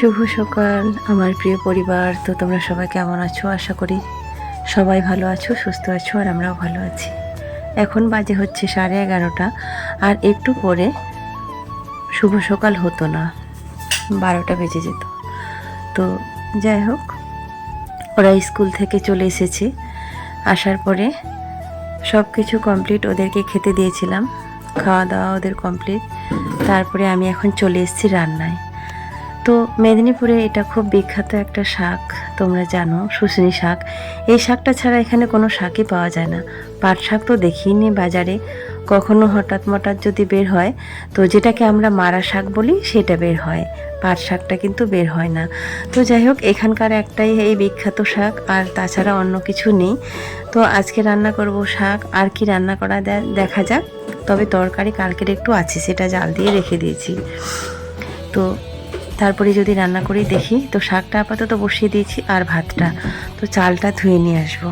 শুভ সকাল, আমার প্রিয় পরিবার। তো তোমরা সবাই কেমন আছো? আশা করি সবাই ভালো আছো, সুস্থ আছো, আর আমরাও ভালো আছি। এখন বাজে হচ্ছে সাড়ে এগারোটা, আর একটু পরে শুভ সকাল হতো না, বারোটা বেজে যেত। তো যাই হোক, ওরা স্কুল থেকে চলে এসেছে। আসার পরে সব কিছু কমপ্লিট ওদেরকে খেতে দিয়েছিলাম, খাওয়া দাওয়া ওদের কমপ্লিট। তারপরে আমি এখন চলে এসেছি রান্নায়। তো মেদিনীপুরে এটা খুব বিখ্যাত একটা শাক, তোমরা জানো, শুশনি শাক। এই শাকটা ছাড়া এখানে কোনো শাকই পাওয়া যায় না। পাট শাক তো দেখিনি বাজারে। কখনো হঠাৎ মঠাৎ যদি বের হয়, তো যেটাকে আমরা মারা শাক বলি, সেটা বের হয়। পাট শাকটা কিন্তু বের হয় না। তো যাই হোক, এখানকার একটাই এই বিখ্যাত শাক, আর তাছাড়া অন্য কিছু নেই। তো আজকে রান্না করব শাক, আর কি রান্না করা দেখা যাক। তবে তরকারি কালকের একটু আছে, সেটা জাল দিয়ে রেখে দিয়েছি। তো তারপরে যদি রান্না করি, দেখি তো শাকটা আপাতত বসিয়ে দিয়েছি আর ভাতটা। তো চালটা ধুয়ে নিয়ে আসব।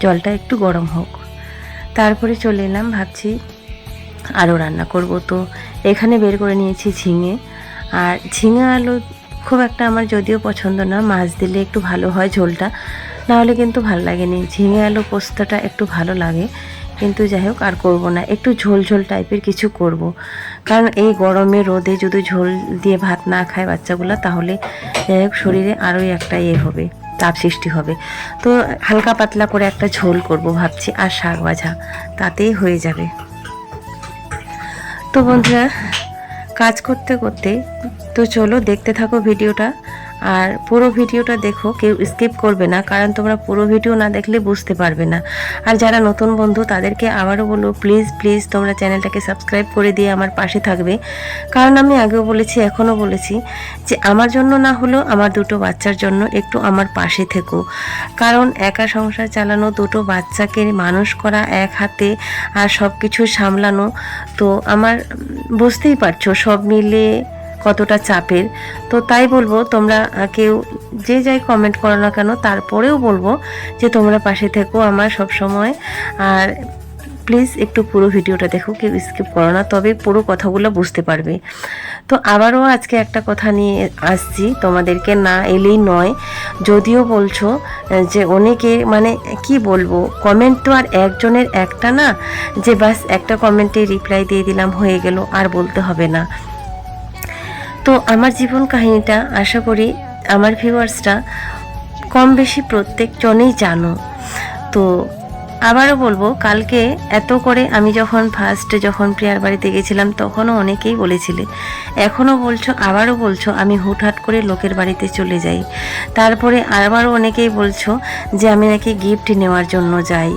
জলটা একটু গরম হোক। তারপরে চলে এলাম, ভাবছি আরও রান্না করব। তো এখানে বের করে নিয়েছি ঝিঙে। আর ঝিঙে আলু খুব একটা আমার যদিও পছন্দ না, মাছ দিলে একটু ভালো হয় ঝোলটা। নাহলে কিন্তু ভালো লাগেনি। ঝিঙে আলু পোস্তটা একটু ভালো লাগে। কিন্তু যাই হোক, আর করব না। একটু ঝোল ঝোল টাইপের কিছু করব। কারণ এই গরমে রোদে যদি ঝোল দিয়ে ভাত না খায় বাচ্চাগুলো, তাহলে যাই হোক, শরীরে আরোই একটা ইয়ে হবে তাপ সৃষ্টি হবে। তো হালকা পাতলা করে একটা ঝোল করব ভাবছি, আর শাক ভাজা, তাতেই হয়ে যাবে। তো বন্ধুরা, কাজ করতে করতে, তো চলো দেখতে থাকো ভিডিওটা। আর পুরো ভিডিওটা দেখো, কেউ স্কিপ করবে না, কারণ তোমরা পুরো ভিডিও না দেখলে বুঝতে পারবে না। আর যারা নতুন বন্ধু, তাদেরকে আবারও বলব প্লিজ প্লিজ তোমরা চ্যানেলটাকে সাবস্ক্রাইব করে দিয়ে আমার পাশে থাকবে। কারণ আমি আগেও বলেছি, এখনও বলেছি যে আমার জন্য না হলেও আমার দুটো বাচ্চার জন্য একটু আমার পাশে থেকো। কারণ একা সংসার চালানো, দুটো বাচ্চাকে মানুষ করা এক হাতে আর সব কিছু সামলানো, তো আমার বুঝতেই পারছ, সব মিলে কতটা চাপের। তো তাই বলব, তোমরা কেউ যে যাই কমেন্ট করো না কেন, তারপরেও বলব যে তোমরা পাশে থেকো আমার সব সময় আর প্লিজ একটু পুরো ভিডিওটা দেখো, কেউ স্কিপ করো না, তবে পুরো কথাগুলো বুঝতে পারবে। তো আবারও আজকে একটা কথা নিয়ে আসছি, তোমাদেরকে না এলেই নয়, যদিও বলছো যে অনেকে মানে কি বলব কমেন্ট তো আর একজনের একটা না, যে বাস একটা কমেন্টে রিপ্লাই দিয়ে দিলাম, হয়ে গেল, আর বলতে হবে না। তো আমার জীবন কাহিনীটা আশা করি আমার ভিউয়ার্সরা কম বেশি প্রত্যেকজনেই জানো। তো আবারও বলব, কালকে এত করে আমি যখন ফার্স্ট যখন প্রিয়ার বাড়িতে গেছিলাম, তখনও অনেকেই বলেছিলে। এখনও বলছো, আবারও বলছো, আমি হুটহাট করে লোকের বাড়িতে চলে যাই। তারপরে আবারও অনেকেই বলছো যে, আমি নাকি গিফট নেওয়ার জন্য যাই।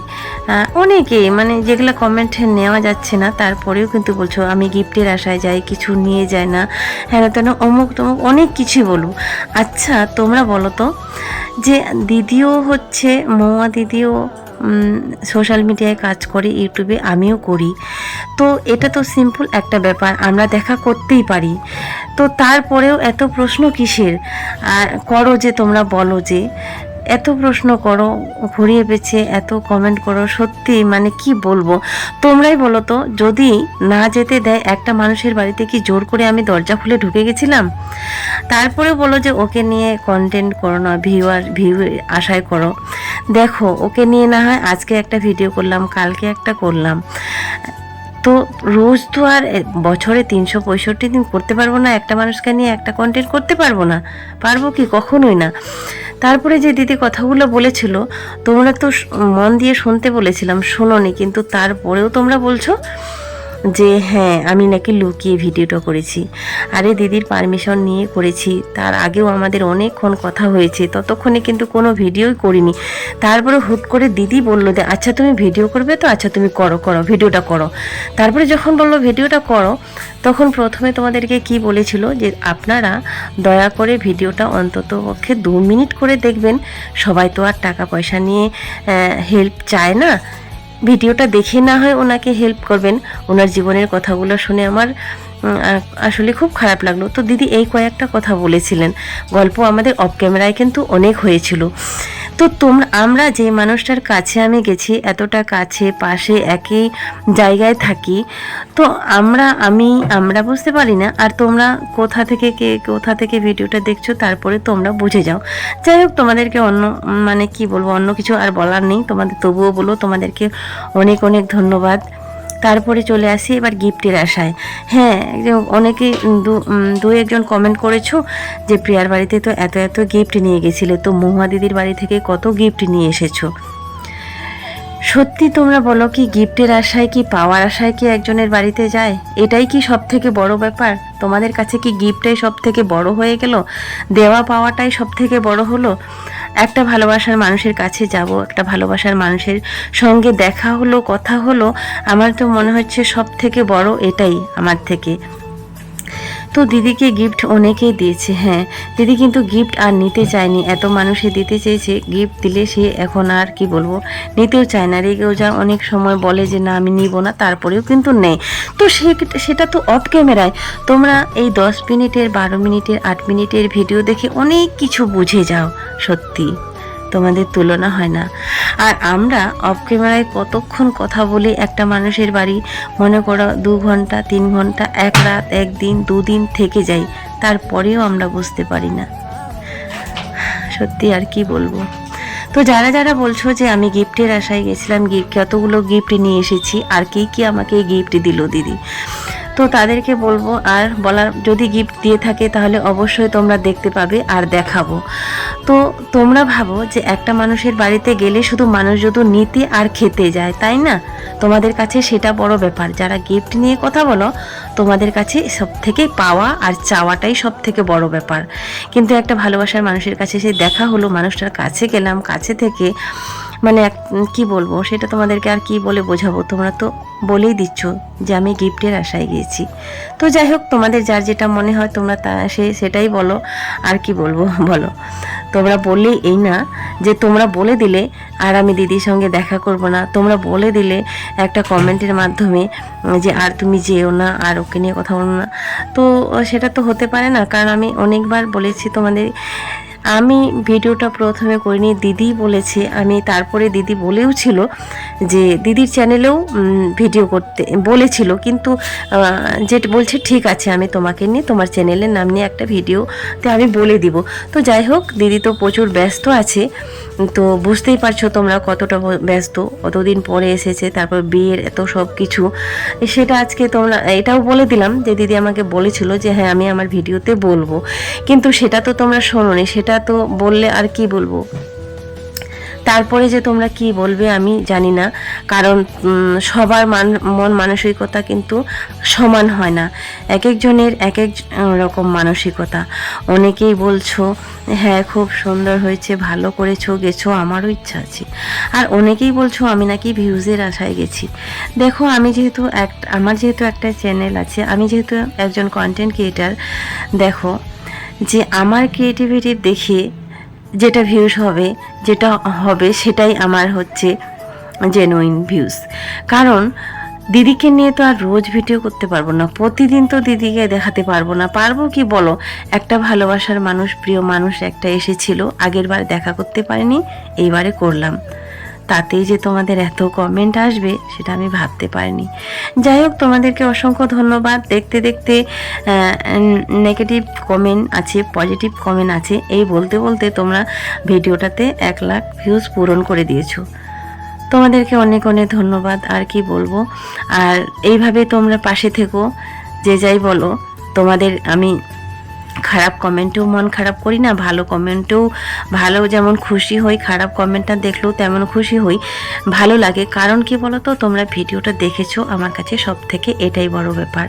অনেকেই মানে যেগুলো কমেন্ট নেওয়া যাচ্ছে না, তারপরেও কিন্তু বলছো, আমি গিফটের আশায় যাই, কিছু নিয়ে যায় না। হ্যাঁ তেন, অমুক তমুক অনেক কিছুই বলো। আচ্ছা তোমরা বলো তো, যে দিদিও হচ্ছে মৌয়া দিদিও সোশ্যাল মিডিয়ায় কাজ করি ইউটিউবে আমিও করি। তো এটা তো সিম্পল একটা ব্যাপার, আমরা দেখা করতেই পারি। তো তারপরেও এত প্রশ্ন কিসের? আর করো যে তোমরা বলো যে। এত প্রশ্ন করো, ঘুরিয়ে পেছে এত কমেন্ট করো, সত্যি মানে কি বলব? তোমরাই বলো তো, যদি না যেতে দেয় একটা মানুষের বাড়িতে কি জোর করে আমি দরজা খুলে ঢুকে গেছিলাম? তারপরে বলো যে ওকে নিয়ে কন্টেন্ট করো না ভিউয়ার ভিউ আশায় করো। দেখো, ওকে নিয়ে না হয় আজকে একটা ভিডিও করলাম, কালকে একটা করলাম। তো রোজ তো আর বছরে তিনশো পঁয়ষট্টি দিন করতে পারব না, একটা মানুষকে নিয়ে একটা কন্টেন্ট করতে পারব না, পারব কি কখনোই না। তারপরে যে দিদি কথাগুলো বলেছিল, তোমরা তো মন দিয়ে শুনতে বলেছিলাম, শোনোনি, কিন্তু তারপরেও তোমরা বলছো যে হ্যাঁ আমি নাকি লুকিয়ে ভিডিওটা করেছি। আরে দিদির পারমিশন নিয়ে করেছি। তার আগেও আমাদের অনেকক্ষণ কথা হয়েছে। ততক্ষণে কিন্তু কোনো ভিডিওই করিনি। তারপরে হুট করে দিদি বলল যে আচ্ছা তুমি ভিডিও করবে তো? আচ্ছা তুমি করো করো, ভিডিওটা করো। তারপরে যখন বলল, ভিডিওটা করো? তখন প্রথমে তোমাদেরকে কি বলেছিল যে, আপনারা দয়া করে ভিডিওটা অন্তত পক্ষে দু মিনিট করে দেখবেন। সবাই তো আর টাকা পয়সা নিয়ে হেল্প চায় না। ভিডিওটা দেখে না হয় ওনাকে হেল্প করবেন। ওনার জীবনের কথাগুলো শুনে আমার আসলে খুব খারাপ লাগল। তো দিদি এই কয়েকটা কথা বলেছিলেন। গল্প আমাদের অফ ক্যামেরায় কিন্তু অনেক হয়েছিল। তো তোমরা আমরা যে মানুষটার কাছে আমি গেছি, এতটা কাছে, পাশে, একই জায়গায় থাকি, তো আমরা, আমি, আমরা বুঝতে পারি না। আর তোমরা কোথা থেকে কে, কোথা থেকে ভিডিওটা দেখছ, তারপরে তোমরা বুঝে যাও। যাই হোক, তোমাদেরকে অন্য মানে কি বলব, অন্য কিছু আর বলার নেই। তোমাদের তবুও বলো, তোমাদেরকে অনেক অনেক ধন্যবাদ। তারপরে চলে আসি এবার গিফটের আশায়। হ্যাঁ অনেকে দু একজন কমেন্ট করেছ যে প্রিয়ার বাড়িতে তো এত এত গিফট নিয়ে গেছিলে। তো মহুয়া দিদির বাড়ি থেকে কত গিফট নিয়ে এসেছ? সত্যি তোমরা বলো কি, গিফটের আশায় কি, পাওয়ার আশায় কি একজনের বাড়িতে যায়? এটাই কি সব থেকে বড় ব্যাপার? তোমাদের কাছে কি গিফটটাই সব থেকে বড় হয়ে গেল? দেওয়া পাওয়াটাই সব থেকে বড় হলো? একটা ভালোবাসার মানুষের কাছে যাব, একটা ভালোবাসার মানুষের সঙ্গে দেখা হলো, কথা হলো, আমার তো মনে হচ্ছে সব থেকে বড় এটাই আমার থেকে। তো দিদিকে গিফট অনেকেই দিয়েছে হ্যাঁ। দিদি কিন্তু গিফট আর নিতে চায়নি। এত মানুষে দিতে চেয়েছে গিফট দিলে সে এখন আর কি বলব, নিতেও চায় না। রেগেও যা অনেক সময় বলে যে, না, আমি নিব না। তারপরেও কিন্তু নেই তো সে সেটা তো অফ ক্যামেরায় তোমরা এই দশ মিনিটের, বারো মিনিটের, আট মিনিটের ভিডিও দেখে অনেক কিছু বুঝে যাও, সত্যি। তোমাদের তুলনা হয় না। আর আমরা অফ ক্যামেরায় কতক্ষণ কথা বলি একটা মানুষের বাড়ি, মনে করো দু ঘণ্টা, তিন ঘণ্টা, এক রাত একদিন দুদিন থেকে যাই, তারপরেও আমরা বুঝতে পারি না। সত্যি আর কি বলব? তো যারা যারা বলছো যে আমি গিফটের আশায় গেছিলাম গিফট কতগুলো গিফট নিয়ে এসেছি, আর কি কি আমাকে গিফট দিল দিদি? তো তাদেরকে বলব, আর বলার যদি গিফট দিয়ে থাকে তাহলে অবশ্যই তোমরা দেখতে পাবে আর দেখাবো। তো তোমরা ভাবো যে একটা মানুষের বাড়িতে গেলে শুধু মানুষ যদি নিতে আর খেতে যায়, তাই না? তোমাদের কাছে সেটা বড় ব্যাপার। যারা গিফট নিয়ে কথা বলো, তোমাদের কাছে সব থেকে পাওয়া আর চাওয়াটাই সব থেকে বড় ব্যাপার। কিন্তু একটা ভালোবাসার মানুষের কাছে সে দেখা হলো, মানুষটার কাছে গেলাম, কাছে থেকে মানে কি বলব, সেটা তোমাদেরকে আর কি বলে বোঝাবো? তোমরা তো বলেই দিচ্ছ যে আমি গিফটের আশায় গিয়েছি। তো যাই হোক, তোমাদের যার যেটা মনে হয় তোমরা তা, সে সেটাই বলো, আর কি বলব, বলো। তোমরা বললেই এই না যে তোমরা বলে দিলে আর আমি দিদির সঙ্গে দেখা করব না। তোমরা বলে দিলে একটা কমেন্টের মাধ্যমে যে আর তুমি যেও না, আর ওকে নিয়ে কথা বলো না। তো সেটা তো হতে পারে না, কারণ আমি অনেকবার বলেছি তোমাদের আমি ভিডিওটা প্রথমে করিনি, দিদি বলেছে, আমি তারপরে দিদি বলেও ছিল যে দিদির চ্যানেলেও ভিডিও করতে, বলেছিল, কিন্তু যেটা বলছে, ঠিক আছে, আমি তোমাকে নিয়ে, তোমার চ্যানেলের নাম নিয়ে একটা ভিডিওতে আমি বলে দিব। তো যাই হোক, দিদি তো প্রচুর ব্যস্ত আছে। তো বুঝতেই পারছ তোমরা কতটা ব্যস্ত অতদিন পরে এসেছে, তারপর বিয়ের এত সব কিছু। সেটা আজকে তোমরা, এটাও বলে দিলাম যে দিদি আমাকে বলেছিল যে হ্যাঁ আমি আমার ভিডিওতে বলব। কিন্তু সেটা তো তোমরা শোনোনি, সেটা তো বললে আর কি বলব? তারপরে যে তোমরা কি বলবে আমি জানি না। কারণ সবার মান, মন মানসিকতা কিন্তু সমান হয় না। এক একজনের এক এক রকম মানসিকতা। অনেকেই বলছো হ্যাঁ খুব সুন্দর হয়েছে, ভালো করেছ, গেছো, আমারও ইচ্ছা আছে। আর অনেকেই বলছো, আমি নাকি ভিউজের আশায় গেছি। দেখো, আমি যেহেতু এক, আমার যেহেতু একটা চ্যানেল আছে, আমি যেহেতু একজন কন্টেন্ট ক্রিয়েটার দেখো, যে আমার ক্রিয়েটিভিটি দেখে যেটা ভিউজ হবে, যেটা হবে সেটাই আমার হচ্ছে জেনুইন ভিউজ কারণ দিদিকে নিয়ে তো আর রোজ ভিডিও করতে পারব না, প্রতিদিন তো দিদিকে দেখাতে পারব না। পারব কি বলো? একটা ভালোবাসার মানুষ, প্রিয় মানুষ একটা এসেছিল, আগের বার দেখা করতে পারিনি, এইবারে করলাম। তাতেই যে তোমাদের এত কমেন্ট আসবে, সেটা আমি ভাবতে পারিনি। যাই হোক, তোমাদেরকে অসংখ্য ধন্যবাদ। দেখতে দেখতে নেগেটিভ কমেন্ট আছে পজিটিভ কমেন্ট আছে। এই বলতে বলতে তোমরা ভিডিওটাতে এক লাখ ভিউজ পূরণ করে দিয়েছ। তোমাদেরকে অনেক অনেক ধন্যবাদ, আর কি বলব? আর এইভাবে তোমরা পাশে থেকো, যে যাই বলো, তোমাদের আমি খারাপ কমেন্টেও মন খারাপ করি না, ভালো কমেন্টেও ভালো যেমন খুশি হই, খারাপ কমেন্টটা দেখলেও তেমন খুশি হই, ভালো লাগে। কারণ কি বলো তো তোমরা ভিডিওটা দেখেছ, আমার কাছে সব থেকে এটাই বড় ব্যাপার।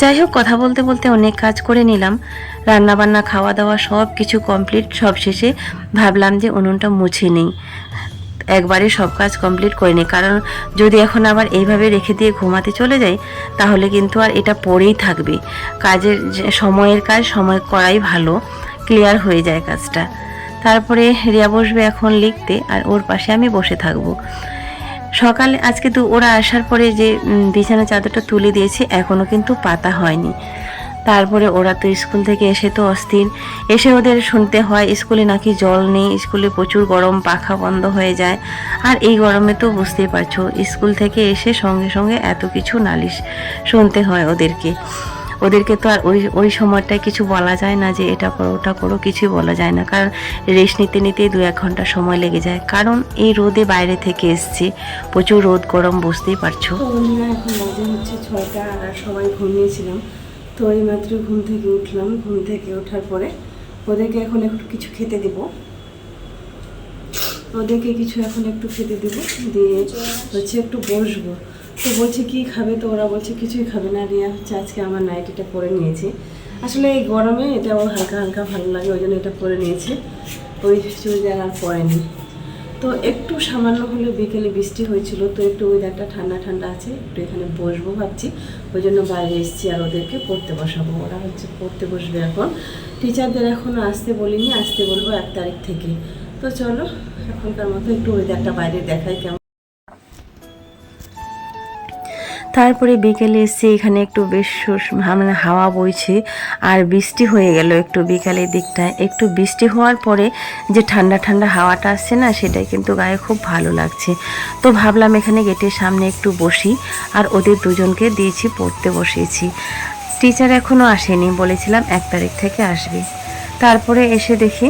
যাই হোক, কথা বলতে বলতে অনেক কাজ করে নিলাম। রান্না বান্না খাওয়া দাওয়া সব কিছু কমপ্লিট সব শেষে ভাবলাম যে উনুনটা মুছে নেই। একবারে সব কাজ কমপ্লিট করে নিই কারণ যদি এখন আবার এইভাবে রেখে দিয়ে ঘুমাতে চলে যাই, তাহলে কিন্তু আর এটা পড়েই থাকবে। কাজের সময়ের কাজ সময় করাই ভালো। ক্লিয়ার হয়ে যায় কাজটা। তারপরে রিয়া বসবে এখন লিখতে আর ওর পাশে আমি বসে থাকব। সকালে, আজকে তো ওরা আসার পরে যে বিছানা চাদরটা তুলে দিয়েছি এখনও কিন্তু পাতা হয়নি। তারপরে ওরা তো স্কুল থেকে এসে তো অস্থির। এসে ওদের শুনতে হয়, স্কুলে নাকি জল নেই, স্কুলে প্রচুর গরম, পাখা বন্ধ হয়ে যায়। আর এই গরমে তো বুঝতেই পারছ, স্কুল থেকে এসে সঙ্গে সঙ্গে এত কিছু নালিশ শুনতে হয় ওদেরকে। ওদেরকে তো আর ওই ওই সময়টায় কিছু বলা যায় না যে এটা করো, ওটা করো, কিছুই বলা যায় না। কারণ রেস্ট নিতে নিতে দু এক ঘণ্টা সময় লেগে যায়। কারণ এই রোদে বাইরে থেকে এসছে, প্রচুর রোদ গরম, বুঝতেই পারছ। এখন হচ্ছে ছয়টা আর সবাই ঘুমিয়েছিলাম। তো এই মাত্র ঘুম থেকে উঠলাম। ঘুম থেকে ওঠার পরে ওদেরকে এখন একটু কিছু খেতে দেব। ওদেরকে কিছু এখন একটু খেতে দেবো। দিয়ে হচ্ছে একটু বসবো। তো বলছে, কি খাবে? তো ওরা বলছে, কিছুই খাবে না রিয়া। হচ্ছে আজকে আমার নাইটিটা পরে নিয়েছে। আসলে এই গরমে এটা ওর হালকা হালকা ভালো লাগে, ওই জন্য এটা পরে নিয়েছে। ওই চুড়িদার আর পরেনি। তো একটু সামান্য হলে বিকেলে বৃষ্টি হয়েছিল, তো একটু ওয়েদারটা ঠান্ডা ঠান্ডা আছে, একটু এখানে বসবো ভাবছি। ওই জন্য বাইরে এসছি আর ওদেরকে পড়তে বসাবো। ওরা হচ্ছে পড়তে বসবে এখন। টিচারদের এখনও আসতে বলিনি, আসতে বলব এক তারিখ থেকে। তো চলো, এখনকার মতো একটু ওয়েদারটা বাইরে দেখাই কেমন তারপরে বিকেলে এসে এখানে একটু বেশ মানে হাওয়া বইছে আর বৃষ্টি হয়ে গেল একটু বিকালের দিকটায় একটু বৃষ্টি হওয়ার পরে যে ঠান্ডা ঠান্ডা হাওয়াটা আসছে না, সেটাই কিন্তু গায়ে খুব ভালো লাগছে। তো ভাবলাম এখানে গেটের সামনে একটু বসি আর ওদের দুজনকে দিয়েছি, পড়তে বসিয়েছি। টিচার এখনও আসেনি, বলেছিলাম এক তারিখ থেকে আসবে। তারপরে এসে দেখি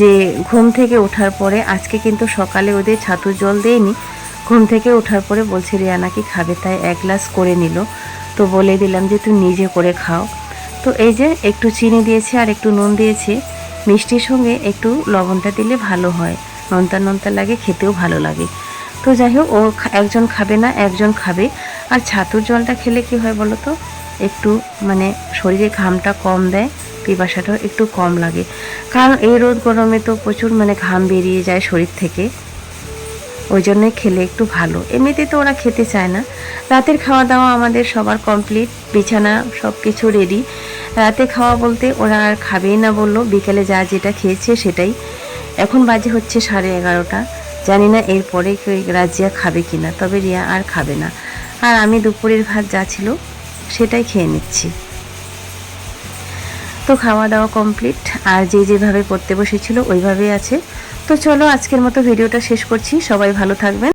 যে ঘুম থেকে ওঠার পরে আজকে কিন্তু সকালে ওদের ছাতুর জল দেয়নি ঘুম থেকে ওঠার পরে বলছে, রিয়া নাকি খাবে? তাই এক গ্লাস করে নিল। তো বলে দিলাম যে তুই নিজে করে খাও। তো এই যে একটু চিনি দিয়েছে আর একটু নুন দিয়েছে, মিষ্টির সঙ্গে একটু লবণটা দিলে ভালো হয়। নন্তা নন্তা লাগে, খেতেও ভালো লাগে। তো যাই হোক, ও একজন খাবে না, একজন খাবে। আর ছাতুর জলটা খেলে কি হয় বলো তো? একটু মানে শরীরে ঘামটা কম দেয়, পিপাসাটাও একটু কম লাগে। কারণ এই রোদ গরমে তো প্রচুর মানে ঘাম বেরিয়ে যায় শরীর থেকে। ওই জন্যই খেলে একটু ভালো। এমনিতে তো ওরা খেতে চায় না। রাতের খাওয়া দাওয়া আমাদের সবার কমপ্লিট বিছানা সব কিছু রেডি রাতে খাওয়া বলতে ওরা আর খাবেই না বলল। বিকেলে যা যেটা খেয়েছে সেটাই। এখন বাজে হচ্ছে সাড়ে এগারোটা। জানি না এরপরে রাজিয়া খাবে কি না তবে রিয়া আর খাবে না। আর আমি দুপুরের ভাত যা ছিল সেটাই খেয়ে নিচ্ছি। তো খাওয়া দাওয়া কমপ্লিট আর যে যেভাবে পড়তে বসেছিল ওইভাবেই আছে। তো চলো আজকের মতো ভিডিওটা শেষ করছি। সবাই ভালো থাকবেন।